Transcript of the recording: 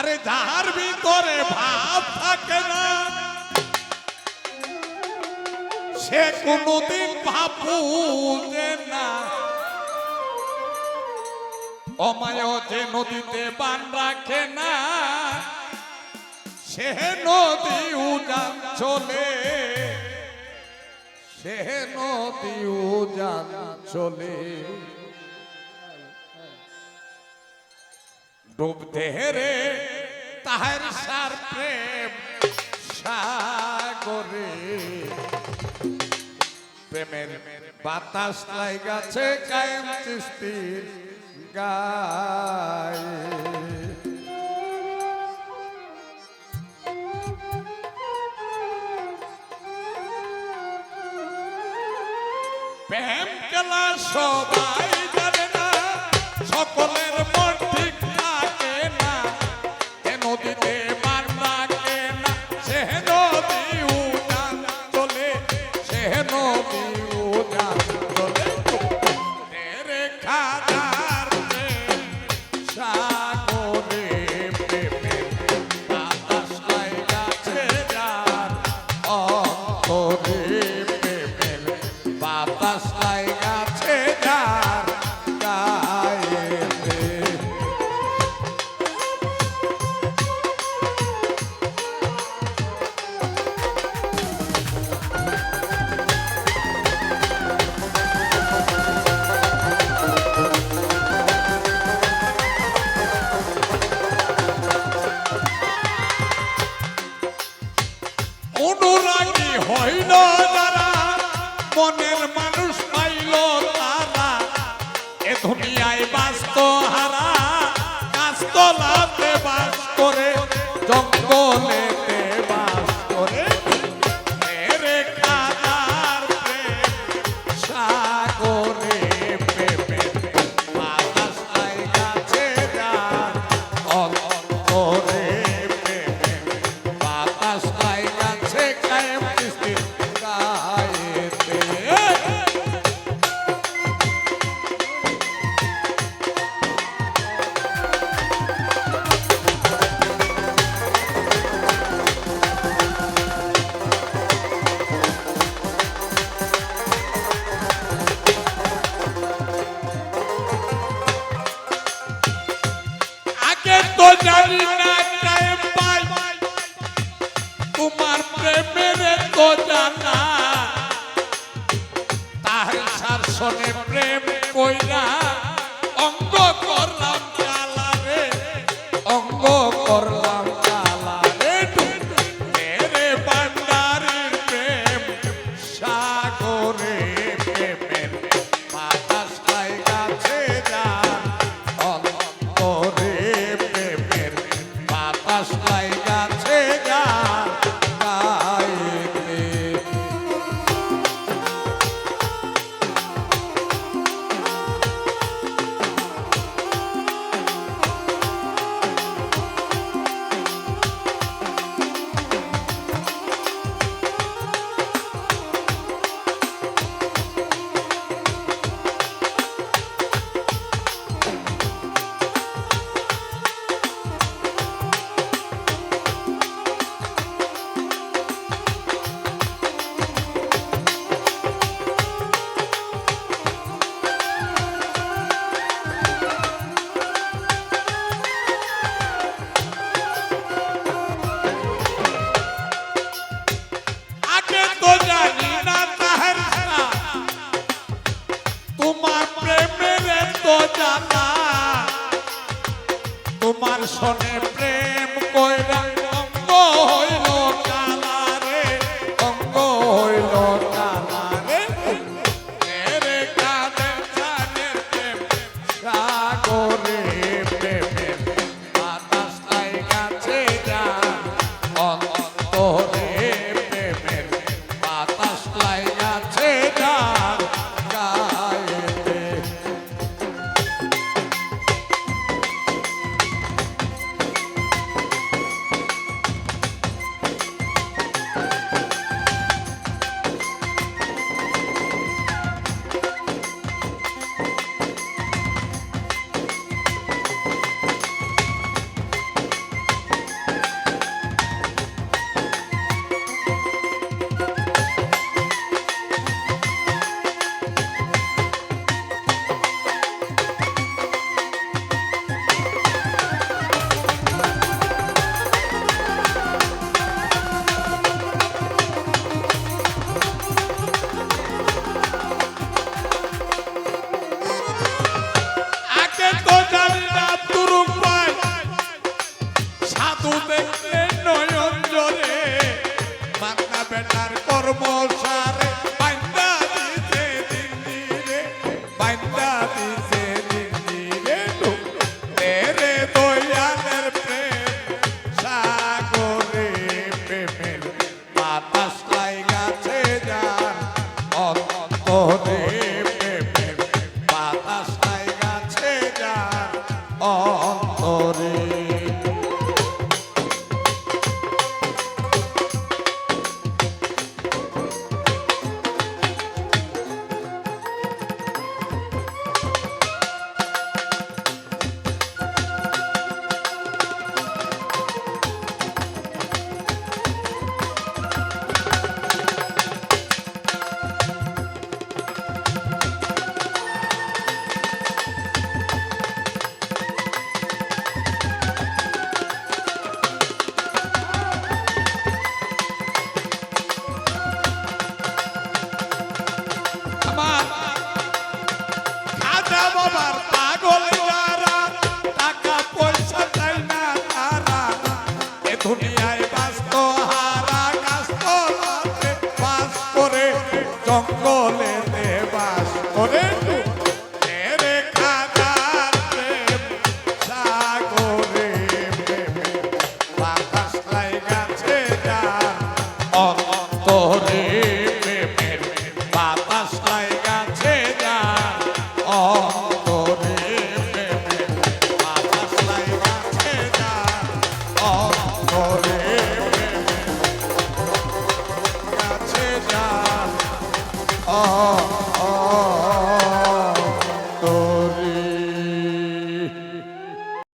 আরে যাহার ভিতরে ভাব থাকে না, সে কোনদিন ভাবুতে না। অমায় যে নদীতে পান রাখে না, সে নদী উজান চলে সে নদী উজান চলে ডুব দেহেরে, তাহার সার প্রেম সাগরে। প্রেমের বাতাস লাই গাছে কায়েম চিস্তির গায়। প্রেম কেলা সব মনের মানুষ পাইল তারা। এ দুনিয়ায় বাস্ত হারা কাস্তলাতে বাস্ত দর্শনে প্রেম। যায় বাস্ত হারা কাস্ত বাস করে জঙ্গলে বাস করে। সাগরে বাতাস লাইগা।